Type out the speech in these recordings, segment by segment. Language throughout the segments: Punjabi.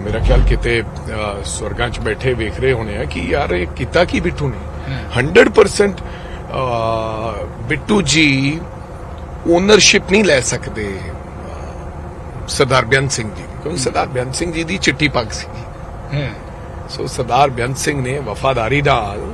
ਮੇਰਾ ਖਿਆਲ ਕਿਤੇ ਸਵਰਗਾਂ 'ਚ ਬੈਠੇ ਵੇਖ ਰਹੇ ਹੋਣੇ ਆ ਕਿ ਯਾਰ ਇਹ ਕੀਤਾ ਕੀ ਬਿੱਟੂ ਨੇ? 100% ਅਹ, ਬਿੱਟੂ ਜੀ ਓਨਰਸ਼ਿਪ ਨਹੀਂ ਲੈ ਸਕਦੇ ਸਰਦਾਰ ਬੇਅੰਤ ਸਿੰਘ ਜੀ। ਕਿਉਂਕਿ ਸਰਦਾਰ ਬੇਅੰਤ ਸਿੰਘ ਜੀ ਦੀ ਚਿੱਟੀ ਪੱਗ ਸੀ। ਸੋ ਸਰਦਾਰ ਬੇਅੰਤ ਸਿੰਘ ਨੇ ਵਫਾਦਾਰੀ ਨਾਲ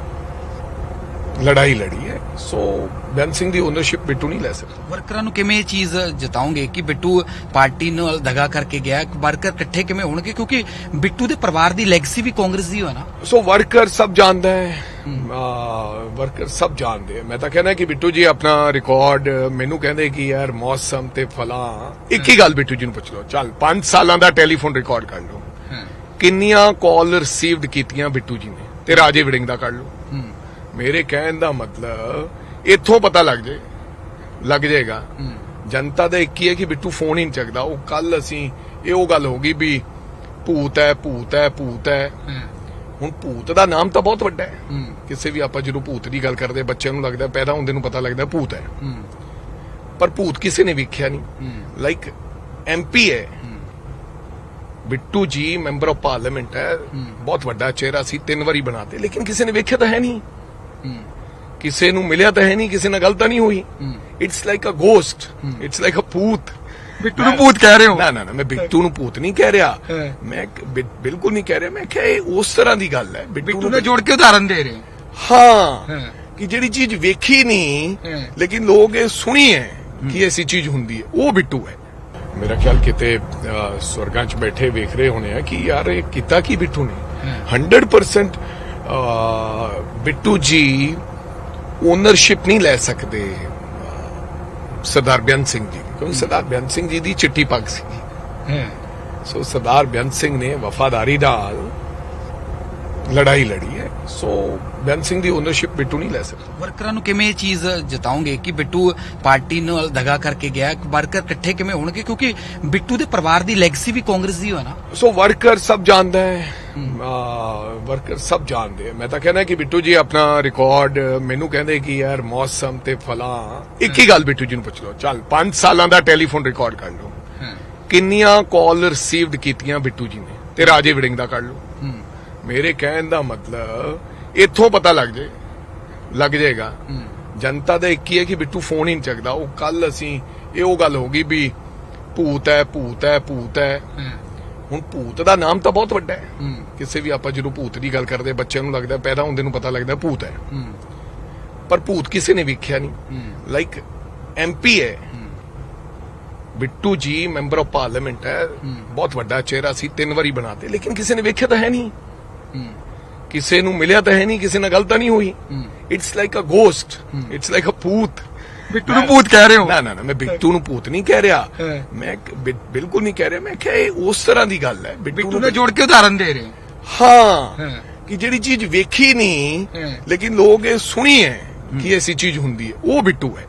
ਲੜਾਈ ਲੜੀ ਹੈ। ਸੋ ਬੇਅੰਤ ਸਿੰਘ ਦੀ ਓਨਰਸ਼ਿਪ ਬਿੱਟੂ ਨਹੀਂ ਲੈ ਸਕਦਾ। ਵਰਕਰਾਂ ਨੂੰ ਕਿਵੇਂ ਇਹ ਚੀਜ਼ ਜਤਾਉਂਗੇ ਕਿ ਬਿੱਟੂ ਪਾਰਟੀ ਨਾਲ ਦਗਾ ਕਰਕੇ ਗਿਆ? ਵਰਕਰ ਇਕੱਠੇ ਕਿਵੇਂ ਹੋਣਗੇ? ਕਿਉਂਕਿ ਬਿੱਟੂ ਦੇ ਪਰਿਵਾਰ ਦੀ ਲੈਗਸੀ ਵੀ ਕਾਂਗਰਸ ਦੀ ਨਾ ਸੋ ਵਰਕਰ ਸਭ ਜਾਣਦਾ ਹੈ। ਵਰਕਰ ਸਭ ਜਾਣਦੇ ਆ ਮੈਂ ਤਾਂ ਕਹਿੰਦਾ ਕਿ ਬਿੱਟੂ ਜੀ ਆਪਣਾ ਰਿਕਾਰਡ ਮੈਨੂੰ ਕਹਿੰਦੇ ਕਿ ਯਾਰ ਮੌਸਮ ਤੇ ਫਲਾਂ ਇੱਕ ਹੀ ਗੱਲ ਬਿੱਟੂ ਜੀ ਨੂੰ ਪੁੱਛ ਲਓ। ਚੱਲ 5 ਸਾਲਾਂ ਦਾ ਟੈਲੀਫੋਨ ਰਿਕਾਰਡ ਕਰ ਲਓ। ਕਿੰਨੀਆਂ ਕਾਲ ਰਿਸੀਵਡ ਕੀਤੀਆਂ ਬਿੱਟੂ ਜੀ ਨੇ? ਤੇ ਰਾਜੇ ਵਿੜਿੰਗ ਦਾ ਕਰ ਲਓ। ਮੇਰੇ ਕਹਿਣ ਦਾ ਮਤਲਬ ਇੱਥੋਂ ਪਤਾ ਲੱਗ ਜੇ ਲੱਗ ਜਾਏਗਾ। ਜਨਤਾ ਦਾ ਇੱਕ ਹੀ ਹੈ ਕਿ ਬਿੱਟੂ ਫੋਨ ਹੀ ਨਹੀਂ ਚੱਕਦਾ। ਉਹ ਕੱਲ ਅਸੀਂ ਇਹ ਉਹ ਗੱਲ ਹੋ ਗਈ ਵੀ ਭੂਤ ਹੈ ਭੂਤ ਹੈ ਭੂਤ ਹੈ। ਹੁਣ ਭੂਤ ਦਾ ਨਾਮ ਤਾਂ ਬਹੁਤ ਵੱਡਾ ਹੈ। ਕਿਸੇ ਵੀ ਆਪਾਂ ਜਦੋਂ ਭੂਤ ਦੀ ਗੱਲ ਕਰਦੇ ਬੱਚਿਆਂ ਨੂੰ ਲੱਗਦਾ ਪੈਦਾ ਹੁੰਦੇ ਨੂੰ ਪਤਾ ਲੱਗਦਾ ਭੂਤ ਹੈ। ਪਰ ਭੂਤ ਕਿਸੇ ਨੇ ਵੇਖਿਆ ਨਹੀਂ। ਲਾਈਕ ਐਮਪੀ ਹੈ। ਬਿੱਟੂ ਜੀ ਮੈਂਬਰ ਆਫ ਪਾਰਲੀਮੈਂਟ ਹੈ। ਬਹੁਤ ਵੱਡਾ ਚਿਹਰਾ ਸੀ ਤਿੰਨ ਵਾਰੀ ਬਣਾਤੇ ਲੇਕਿਨ ਕਿਸੇ ਨੇ ਵੇਖਿਆ ਤਾਂ ਹੈ ਨਹੀਂ। ਕਿਸੇ ਨੂੰ ਮਿਲਿਆ ਤਾਂ ਹੈ ਨਹੀਂ ਕਿਸੇ ਨਾਲ ਗੱਲ ਤਾਂ ਨਹੀਂ ਹੋਈ। It's like a ghost it's like a ਭੂਤ। ਬਿੱਟੂ ਨੂੰ ਭੂਤ ਕਹਿ ਰਹੇ ਹੋ? ਨਾ ਨਾ ਨਾ ਮੈਂ ਬਿੱਟੂ ਨੂੰ ਭੂਤ ਨਹੀਂ ਕਹਿ ਰਿਹਾ। ਮੈਂ ਬਿਲਕੁਲ ਨਹੀਂ ਕਹਿ ਰਿਹਾ। ਮੈਂ ਕਿਹਾ ਇਹ ਉਸ ਤਰ੍ਹਾਂ ਦੀ ਗੱਲ ਹੈ। ਬਿੱਟੂ ਨੂੰ ਜੋੜ ਕੇ ਉਦਾਹਰਨ ਦੇ ਰਹੇ ਹਾਂ। ਕਿ ਜਿਹੜੀ ਚੀਜ਼ ਵੇਖੀ ਨਹੀਂ। ਲੇਕਿਨ ਲੋਕ ਇਹ ਸੁਣੀ ਹੈ ਕਿ ਐਸੀ ਚੀਜ਼ ਹੁੰਦੀ ਹੈ। ਉਹ ਬਿੱਟੂ ਹੈ। ਮੇਰਾ ਖਿਆਲ ਕਿਤੇ ਸਵਰਗਾਂ 'ਚ ਬੈਠੇ ਵੇਖ ਰਹੇ ਹੋਣੇ ਆ ਕਿ ਯਾਰ ਇਹ ਕੀਤਾ ਕੀ ਬਿੱਟੂ ਨੇ? 100% ਅਹ, ਬਿੱਟੂ ਜੀ ਓਨਰਸ਼ਿਪ ਨਹੀਂ ਲੈ ਸਕਦੇ ਸਰਦਾਰ ਬੇਅੰਤ ਸਿੰਘ ਜੀ। ਕਿਉਂਕਿ ਸਰਦਾਰ ਬੇਅੰਤ ਸਿੰਘ ਜੀ ਦੀ ਚਿੱਟੀ ਪੱਗ ਸੀ। ਸੋ ਸਰਦਾਰ ਬੇਅੰਤ ਸਿੰਘ ਨੇ ਵਫਾਦਾਰੀ ਨਾਲ ਲੜਾਈ ਲੜੀ ਹੈ। ਸੋ ਬੇਅੰਤ ਸਿੰਘ ਦੀ ਓਨਰਸ਼ਿਪ ਬਿੱਟੂ ਨਹੀਂ ਲੈ ਸਕਦਾ। ਵਰਕਰਾਂ ਨੂੰ ਕਿਵੇਂ ਇਹ ਚੀਜ਼ ਜਤਾਉਂਗੇ ਕਿ ਬਿੱਟੂ ਪਾਰਟੀ ਨਾਲ ਦਗਾ ਕਰਕੇ ਗਿਆ ਵਰਕਰ ਇਕੱਠੇ ਕਿਵੇਂ ਹੋਣਗੇ? ਕਿਉਂਕਿ ਬਿੱਟੂ ਦੇ ਪਰਿਵਾਰ ਦੀ ਲੈਗਸੀ ਵੀ ਕਾਂਗਰਸ ਦੀ ਨਾ ਸੋ ਵਰਕਰ ਸਭ ਜਾਣਦਾ ਹੈ। ਵਰਕਰ ਸਭ ਜਾਣਦੇ ਆ। ਮੈਂ ਤਾਂ ਕਹਿੰਦਾ ਕਿ ਬਿੱਟੂ ਜੀ ਆਪਣਾ ਰਿਕਾਰਡ ਮੈਨੂੰ ਕਹਿੰਦੇ ਕਿ ਯਾਰ ਮੌਸਮ ਤੇ ਫਲਾਂ ਇੱਕ ਹੀ ਗੱਲ ਬਿੱਟੂ ਜੀ ਨੂੰ ਪੁੱਛ ਲਓ। ਚੱਲ 5 ਸਾਲਾਂ ਦਾ ਟੈਲੀਫੋਨ ਰਿਕਾਰਡ ਕਰ ਲਓ। ਕਿੰਨੀਆਂ ਕਾਲ ਰਿਸੀਵਡ ਕੀਤੀਆਂ ਬਿੱਟੂ ਜੀ ਨੇ ਤੇ ਰਾਜੇ ਵਿੜਿੰਗ ਦਾ ਕਰ ਲਓ। ਮੇਰੇ ਕਹਿਣ ਦਾ ਮਤਲਬ ਇੱਥੋਂ ਪਤਾ ਲੱਗ ਜੇ ਲੱਗ ਜਾਏਗਾ। ਜਨਤਾ ਦਾ ਇੱਕ ਹੀ ਹੈ ਕਿ ਬਿੱਟੂ ਫੋਨ ਹੀ ਨਹੀਂ ਚੱਕਦਾ। ਉਹ ਕੱਲ ਅਸੀਂ ਇਹ ਉਹ ਗੱਲ ਹੋ ਗਈ ਵੀ ਭੂਤ ਹੈ ਭੂਤ ਹੈ ਭੂਤ ਹੈ। ਹੁਣ ਭੂਤ ਦਾ ਨਾਮ ਤਾਂ ਬਹੁਤ ਵੱਡਾ ਹੈ। ਕਿਸੇ ਵੀ ਆਪਾਂ ਜਦੋਂ ਭੂਤ ਦੀ ਗੱਲ ਕਰਦੇ ਬੱਚਿਆਂ ਨੂੰ ਲੱਗਦਾ ਪੈਦਾ ਹੁੰਦੇ ਨੂੰ ਪਤਾ ਲੱਗਦਾ ਭੂਤ ਹੈ। ਪਰ ਭੂਤ ਕਿਸੇ ਨੇ ਵੇਖਿਆ ਨਹੀਂ। ਲਾਈਕ ਐਮਪੀ ਹੈ। ਬਿੱਟੂ ਜੀ ਮੈਂਬਰ ਆਫ ਪਾਰਲੀਮੈਂਟ ਹੈ। ਬਹੁਤ ਵੱਡਾ ਚਿਹਰਾ ਸੀ ਤਿੰਨ ਵਾਰੀ ਬਣਾਤੇ ਲੇਕਿਨ ਕਿਸੇ ਨੇ ਵੇਖਿਆ ਤਾਂ ਹੈ ਨਹੀਂ। ਕਿਸੇ ਨੂੰ ਮਿਲਿਆ ਤਾਂ ਹੈ ਨਹੀਂ ਕਿਸੇ ਨਾਲ ਗੱਲ ਤਾਂ ਨਹੀਂ ਹੋਈ। It's like a ghost it's like a ਭੂਤ। ਬਿੱਟੂ ਨੂੰ ਭੂਤ ਕਹਿ ਰਹੇ ਹੋ? ਨਾ ਨਾ ਨਾ ਮੈਂ ਬਿੱਟੂ ਨੂੰ ਭੂਤ ਨਹੀਂ ਕਹਿ ਰਿਹਾ। ਮੈਂ ਬਿਲਕੁਲ ਨਹੀਂ ਕਹਿ ਰਿਹਾ। ਮੈਂ ਕਿਹਾ ਇਹ ਉਸ ਤਰ੍ਹਾਂ ਦੀ ਗੱਲ ਹੈ। ਬਿੱਟੂ ਨੂੰ ਜੋੜ ਕੇ ਉਦਾਹਰਨ ਦੇ ਰਹੇ ਹਾਂ। ਕਿ ਜਿਹੜੀ ਚੀਜ਼ ਵੇਖੀ ਨਹੀਂ। ਲੇਕਿਨ ਲੋਕ ਇਹ ਸੁਣੀ ਹੈ ਕਿ ਐਸੀ ਚੀਜ਼ ਹੁੰਦੀ ਹੈ। ਉਹ ਬਿੱਟੂ ਹੈ।